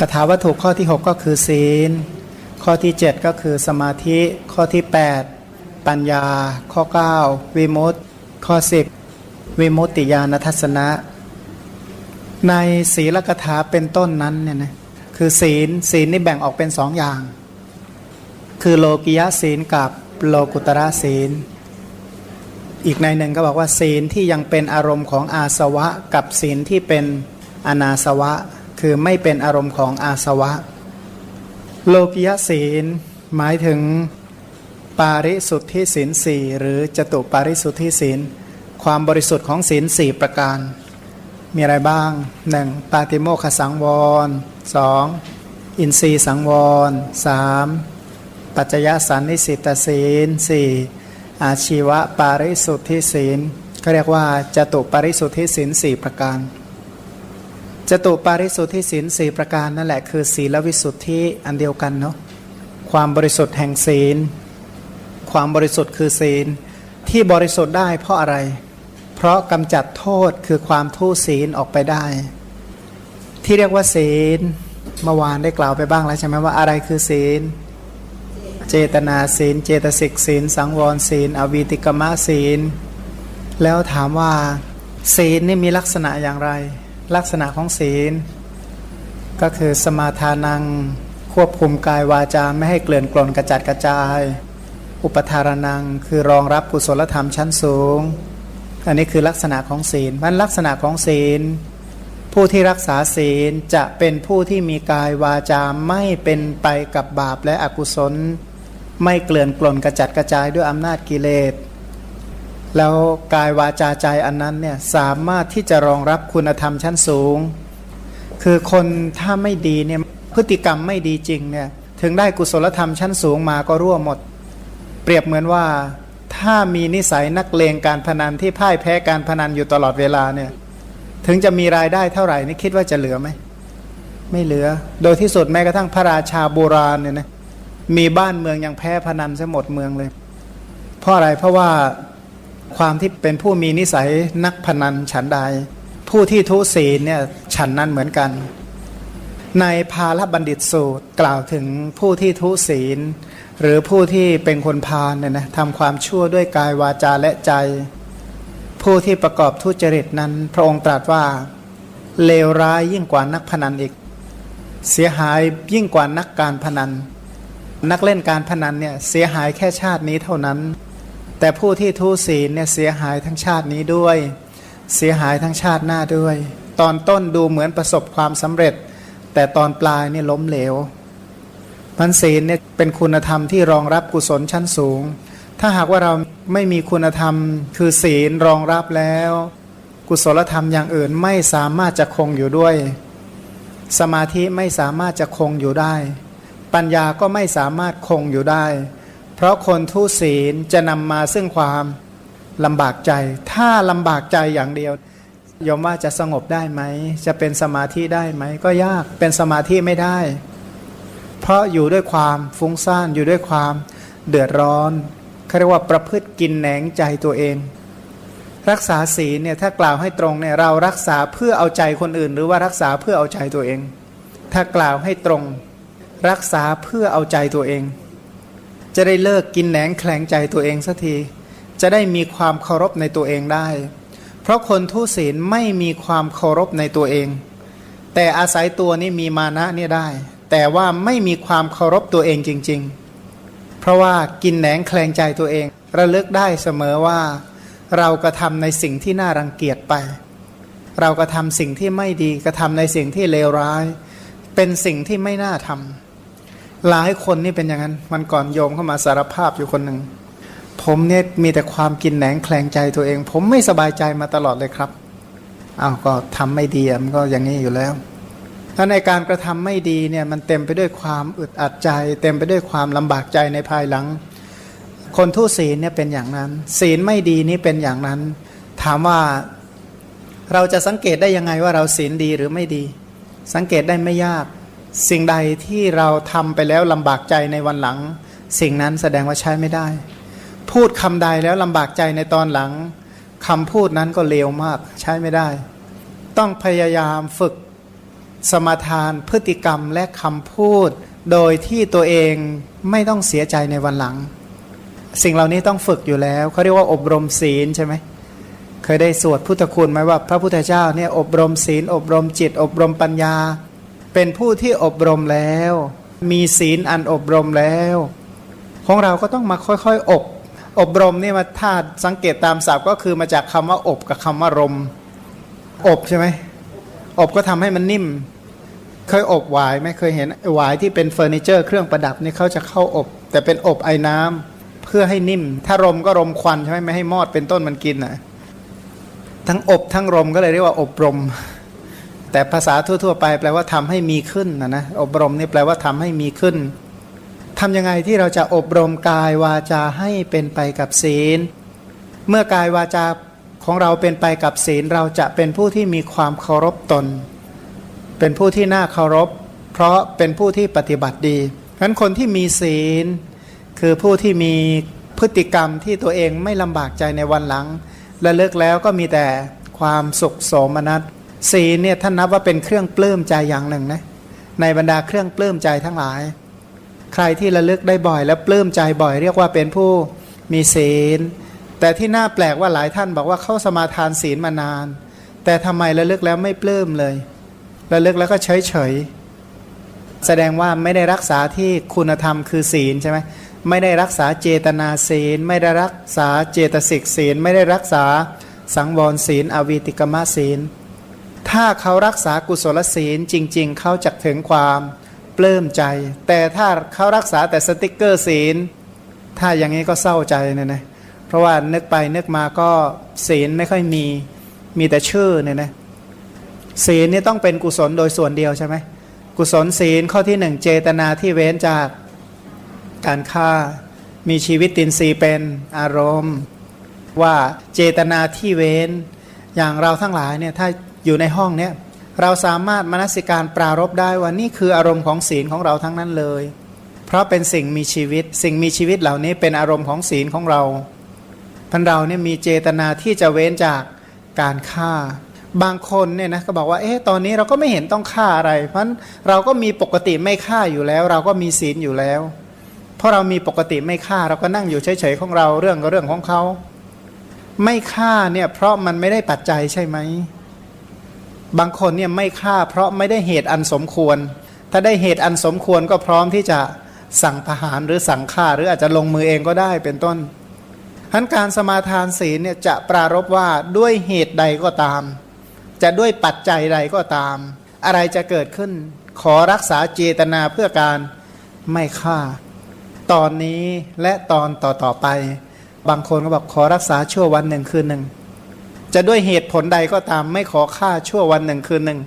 คาถาวัตถุข้อที่ 6 ก็คือศีล ข้อที่ 7 ก็คือสมาธิ ข้อที่ 8 ปัญญา ข้อ 9 วิมุตติ ข้อ 10 วิมุตติญาณทัศนะ ในศีลกถาเป็นต้นนั้นเนี่ยนะคือศีลศีลนี่แบ่งออกเป็นสองอย่าง คือโลกิยะศีลกับโลกุตระศีล อีกในหนึ่งก็บอกว่าศีลที่ยังเป็นอารมณ์ของอาสวะ กับศีลที่เป็นอนาสวะ คือไม่เป็นอารมณ์ของอาสวะ โลกิยศีล หมายถึงปาริสุทธิศีลสี่หรือจตุปาริสุทธิศีล ความบริสุทธิ์ของศีลสี่ประการ มีอะไรบ้างหนึ่งปาติโมขสังวรสองอินทรีสังวรสามปัจจยสันนิสิตศีลสี่อาชีวะปาริสุทธิศีลเขาเรียกว่าจตุปาริสุทธิศีลสี่ประการ จตุปาริสุทธิศีลสี่ประการนั่นแหละคือศีลวิสุทธิอันเดียวกันเนาะความบริสุทธิ์แห่งศีล ความบริสุทธิ์คือศีล ที่บริสุทธิ์ได้เพราะอะไร เพราะกำจัดโทษคือความทุศีลออกไปได้ ที่เรียกว่าศีลเมื่อวานได้กล่าวไปบ้างแล้วใช่ไหมว่าอะไรคือศีล เจตนาศีล เจตสิกศีล สังวรศีล อวีติกมะศีล แล้วถามว่า ศีลนี่มีลักษณะอย่างไร ลักษณะของศีล ก็คือสมาทานัง ควบคุมกายวาจาไม่ให้เกลื่อนกลนกระจัดกระจาย อุปทารนังคือรองรับกุศลธรรมชั้นสูง อันนี้คือลักษณะของศีลมันลักษณะของศีล ผู้ที่รักษาศีลจะเป็นผู้ที่มีกายวาจาไม่เป็นไปกับบาปและอกุศล ไม่เกลื่อนกลนกระจัดกระจายด้วยอำนาจกิเลส แล้วกายวาจาใจอันนั้นเนี่ยสามารถที่จะรองรับคุณธรรมชั้นสูง คือคนถ้าไม่ดีเนี่ยพฤติกรรมไม่ดีจริงเนี่ยถึงได้กุศลธรรมชั้นสูงมาก็รั่วหมด เปรียบเหมือนว่าถ้ามีนิสัยนักเลงการพนันที่พ่ายแพ้การพนันอยู่ตลอดเวลาเนี่ยถึงจะมีรายได้เท่าไหร่นี่คิดว่าจะเหลือไหมไม่เหลือ โดยที่สุดแม้กระทั่งพระราชาโบราณเนี่ยนะมีบ้านเมืองยังแพ้พนันซะหมดเมืองเลย เพราะอะไรเพราะว่า ความที่เป็นผู้มีนิสัยนักพนันฉันใด ผู้ที่ทุศีลเนี่ยฉันนั้นเหมือนกัน ในภาลบัณฑิตสูตรกล่าวถึงผู้ที่ทุศีล หรือผู้ที่เป็นคนพาลเนี่ยนะทำความชั่วด้วยกายวาจาและใจ ผู้ที่ประกอบทุจริตนั้น พระองค์ตรัสว่าเลวร้ายยิ่งกว่านักพนันอีก เสียหายยิ่งกว่านักการพนัน นักเล่นการพนันเนี่ยเสียหายแค่ชาตินี้เท่านั้น แต่ผู้ที่ทุศีลเนี่ยเสียหายทั้งชาตินี้ด้วย เสียหายทั้งชาติหน้าด้วย ตอนต้นดูเหมือนประสบความสำเร็จ แต่ตอนปลายนี่ล้มเหลวพันศีลเนี่ยเป็นคุณธรรมที่รองรับกุศลชั้นสูง ถ้าหากว่าเราไม่มีคุณธรรม คือศีลรองรับแล้ว กุศลธรรมอย่างอื่นไม่สามารถจะคงอยู่ด้วย สมาธิไม่สามารถจะคงอยู่ได้ ปัญญาก็ไม่สามารถคงอยู่ได้ เพราะคนทุศีลจะนำมาซึ่งความลำบากใจ ถ้าลำบากใจอย่างเดียวยอมว่าจะสงบได้ไหม จะเป็นสมาธิได้ไหม ก็ยากเป็นสมาธิไม่ได้ เพราะอยู่ด้วยความฟุ้งซ่านอยู่ด้วยความเดือดร้อนเขาเรียกว่าประพฤติกินแหนงใจตัวเอง รักษาศีลเนี่ยถ้ากล่าวให้ตรงเนี่ยเรารักษาเพื่อเอาใจคนอื่น หรือว่ารักษาเพื่อเอาใจตัวเอง ถ้ากล่าวให้ตรง รักษาเพื่อเอาใจตัวเอง จะได้เลิกกินแหนงแคลงใจตัวเองสักที จะได้มีความเคารพในตัวเองได้ เพราะคนทุศีลไม่มีความเคารพในตัวเอง แต่อาศัยตัวนี้มีมานะเนี่ยได้ แต่ว่าไม่มีความเคารพตัวเองจริง ๆ เพราะว่ากินแหนงแคลงใจตัวเอง ระลึกได้เสมอว่า เรากระทำในสิ่งที่น่ารังเกียจไป เรากระทำสิ่งที่ไม่ดีกระทำในสิ่งที่เลวร้าย เป็นสิ่งที่ไม่น่าทำ หลายคนนี่เป็นอย่างนั้นมันก่อนโยมเข้ามาสารภาพอยู่คนหนึ่ง ผมเนี่ยมีแต่ความกินแหนงแคลงใจตัวเอง ผมไม่สบายใจมาตลอดเลยครับอ้าวก็ทำไม่ดีมันก็อย่างนี้อยู่แล้วถ้าในการกระทำไม่ดีเนี่ยมันเต็มไปด้วยความอึดอัดใจ เต็มไปด้วยความลำบากใจในภายหลัง คนทุศีลเนี่ยเป็นอย่างนั้น ศีลไม่ดีนี่เป็นอย่างนั้น ถามว่าเราจะสังเกตได้ยังไงว่าเราศีลดีหรือไม่ดี สังเกตได้ไม่ยาก สิ่งใดที่เราทำไปแล้วลำบากใจในวันหลัง สิ่งนั้นแสดงว่าใช้ไม่ได้ พูดคำใดแล้วลำบากใจในตอนหลังคำพูดนั้นก็เลวมากใช้ไม่ได้ ต้องพยายามฝึกสมาทานพฤติกรรมและคำพูด โดยที่ตัวเองไม่ต้องเสียใจในวันหลัง สิ่งเหล่านี้ต้องฝึกอยู่แล้วเขาเรียกว่าอบรมศีลใช่ไหมเคยได้สวดพุทธคุณไหมว่า พระพุทธเจ้าเนี่ยอบรมศีล อบรมจิต อบรมปัญญา เป็นผู้ที่อบรมแล้ว มีศีลอันอบรมแล้ว ของเราก็ต้องมาค่อยๆ อบ อบรมนี่มาถ้าสังเกตตามศัพท์ก็คือมาจากคำว่าอบกับคำว่ารม อบใช่ไหมอบก็ทำให้มันนิ่ม เคยอบหวายไหมเคยเห็นหวายที่เป็นเฟอร์นิเจอร์เครื่องประดับนี่เขาจะเข้าอบ แต่เป็นอบไอ้น้ำเพื่อให้นิ่ม ถ้ารมก็รมควันใช่ไหมไม่ให้มอดเป็นต้นมันกินนะทั้งอบทั้งรมก็เลยเรียกว่าอบรม แต่ภาษาทั่ว ๆ ไปแปลว่าทำให้มีขึ้นนะนะอบรมนี่แปลว่าทำให้มีขึ้นทำยังไงที่เราจะอบรมกายวาจาให้เป็นไปกับศีล เมื่อกายวาจาของเราเป็นไปกับศีลเราจะเป็นผู้ที่มีความเคารพตน เป็นผู้ที่น่าเคารพ เพราะเป็นผู้ที่ปฏิบัติดีฉะนั้นคนที่มีศีล คือผู้ที่มีพฤติกรรมที่ตัวเองไม่ลำบากใจในวันหลังและเลิกแล้วก็มีแต่ความสุขสมนัส ศีลเนี่ยท่านนับว่าเป็นเครื่องปลื้มใจอย่างหนึ่งนะในบรรดาเครื่องปลื้มใจทั้งหลาย ใครที่ระลึกได้บ่อย และปลื้มใจบ่อย เรียกว่าเป็นผู้มีศีล แต่ที่น่าแปลกว่าหลายท่านบอกว่าเข้าสมาทานศีลมานาน แต่ทำไมระลึกแล้วไม่ปลื้มเลยระลึกแล้วก็เฉยเฉยแสดงว่าไม่ได้รักษาที่คุณธรรมคือศีลใช่ไหมไม่ได้รักษาเจตนาศีล ไม่ได้รักษาเจตสิกศีล ไม่ได้รักษาสังวรศีล อวีติกมศีล ถ้าเขารักษากุศลศีลจริง ๆ เขาจะถึงความปลื้มใจ แต่ถ้าเขารักษาแต่สติกเกอร์ศีล ถ้าอย่างนี้ก็เศร้าใจเนี่ยนะเพราะว่านึกไปนึกมาก็ศีลไม่ค่อยมีมีแต่ชื่อเนี่ยนะศีลนี่ต้องเป็นกุศลโดยส่วนเดียวใช่ไหมกุศลศีลข้อที่หนึ่งเจตนาที่เว้นจากการฆ่ามีชีวิตตินรีเป็นอารมณ์ ว่าเจตนาที่เว้นอย่างเราทั้งหลายเนี่ยถ้า อยู่ในห้องเนี่ยเราสามารถมนสิการปรารบได้ว่านี่คืออารมณ์ของศีลของเราทั้งนั้นเลย เพราะเป็นสิ่งมีชีวิต สิ่งมีชีวิตเหล่านี้เป็นอารมณ์ของศีลของเราพันเราเนี่ยมีเจตนาที่จะเว้นจากการฆ่า บางคนเนี่ยนะก็บอกว่าเอ๊ะตอนนี้เราก็ไม่เห็นต้องฆ่าอะไร เพราะเราก็มีปกติไม่ฆ่าอยู่แล้ว เราก็มีศีลอยู่แล้ว เพราะเรามีปกติไม่ฆ่าเราก็นั่งอยู่เฉยๆของเราเรื่องก็เรื่องของเขาไม่ฆ่าเนี่ยเพราะมันไม่ได้ปัจจัยใช่ไหม บางคนเนี่ยไม่ฆ่าเพราะไม่ได้เหตุอันสมควร ถ้าได้เหตุอันสมควรก็พร้อมที่จะสั่งประหารหรือสั่งฆ่าหรืออาจจะลงมือเองก็ได้เป็นต้นทั้นการสมาทานศีลเนี่ยจะปรารบว่าด้วยเหตุใดก็ตาม จะด้วยปัจจัยใดก็ตาม อะไรจะเกิดขึ้น ขอรักษาเจตนาเพื่อการไม่ฆ่า ตอนนี้และตอนต่อๆไป บางคนก็บอกขอรักษาชั่ววันหนึ่งคืนหนึ่ง จะด้วยเหตุผลใดก็ตาม ไม่ขอฆ่าชั่ววันหนึ่งคืนหนึ่ง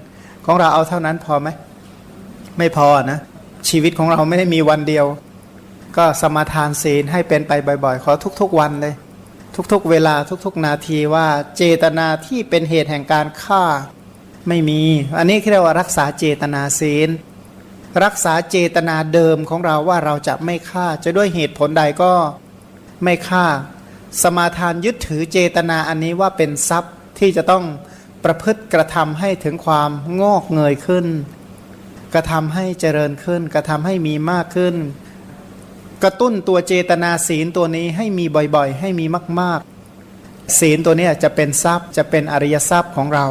ของเราเอาเท่านั้นพอไหม ไม่พอนะ ชีวิตของเราไม่ได้มีวันเดียว ก็สมาทานศีลให้เป็นไปบ่อยๆ ขอทุก ๆ วันเลย ทุกๆ เวลาทุก ๆ นาทีว่าเจตนาที่เป็นเหตุแห่งการฆ่าไม่มี อันนี้เรียกว่ารักษาเจตนาศีล รักษาเจตนาเดิมของเราว่าเราจะไม่ฆ่า จะด้วยเหตุผลใดก็ไม่ฆ่า สมาทานยึดถือเจตนาอันนี้ว่าเป็นทรัพย์ที่จะต้องประพฤติกระทำให้ถึงความงอกเงยขึ้น กระทำให้เจริญขึ้น กระทำให้มีมากขึ้น กระตุ้นตัวเจตนาศีลตัวนี้ให้มีบ่อยๆ ให้มีมากๆ ศีลตัวนี้จะเป็นทรัพย์จะเป็นอริยทรัพย์ของเรา